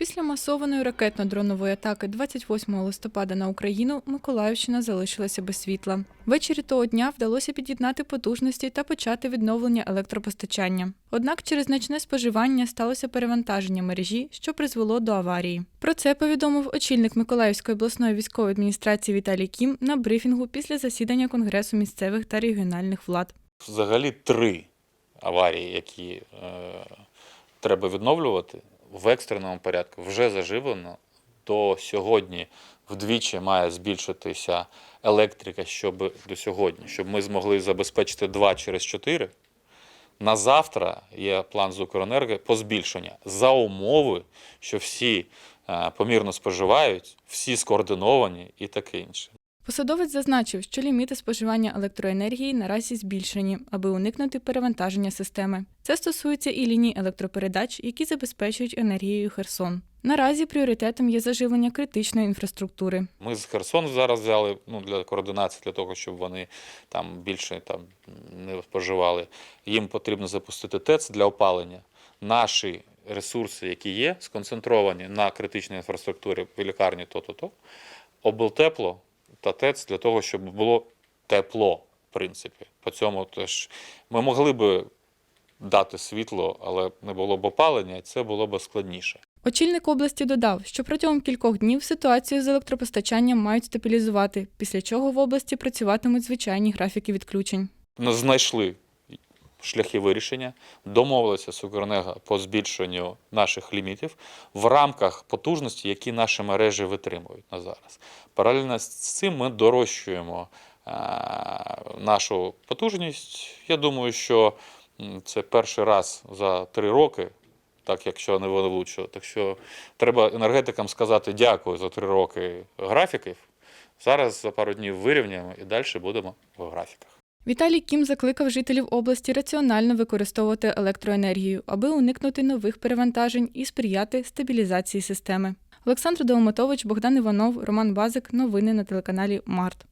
Після масованої ракетно-дронової атаки 28 листопада на Україну Миколаївщина залишилася без світла. Ввечері того дня вдалося під'єднати потужності та почати відновлення електропостачання. Однак через значне споживання сталося перевантаження мережі, що призвело до аварії. Про це повідомив очільник Миколаївської обласної військової адміністрації Віталій Кім на брифінгу після засідання Конгресу місцевих та регіональних влад. Взагалі три аварії, які е, треба відновлювати в екстреному порядку, вже заживлено. До сьогодні вдвічі має збільшитися електрика, щоб до сьогодні, щоб ми змогли забезпечити 2 через 4. На завтра є план з по збільшенню за умови, що всі е, помірно споживають, всі скоординовані і таке інше. Посадовець зазначив, що ліміти споживання електроенергії наразі збільшені, аби уникнути перевантаження системи. Це стосується і ліній електропередач, які забезпечують енергією Херсон. Наразі пріоритетом є заживлення критичної інфраструктури. Ми з Херсону зараз взяли ну, для координації, для того, щоб вони там більше там, не споживали. Їм потрібно запустити ТЕЦ для опалення. Наші ресурси, які є, сконцентровані на критичній інфраструктурі в лікарні то-то-то, облтепло та ТЕЦ для того, щоб було тепло, в принципі. По цьому теж ми могли би дати світло, але не було б опалення, і це було б складніше. Очільник області додав, що протягом кількох днів ситуацію з електропостачанням мають стабілізувати, після чого в області працюватимуть звичайні графіки відключень. Знайшли шляхи вирішення, домовилися з Укренерго по збільшенню наших лімітів в рамках потужності, які наші мережі витримують на зараз. Паралельно з цим ми дорощуємо е, нашу потужність. Я думаю, що це перший раз за три роки. Так, якщо не влучило. Так що треба енергетикам сказати дякую за три роки графіків. Зараз за пару днів вирівняємо і далі будемо в графіках. Віталій Кім закликав жителів області раціонально використовувати електроенергію, аби уникнути нових перевантажень і сприяти стабілізації системи. Олександр Долматович, Богдан Іванов, Роман Базик. Новини на телеканалі Март.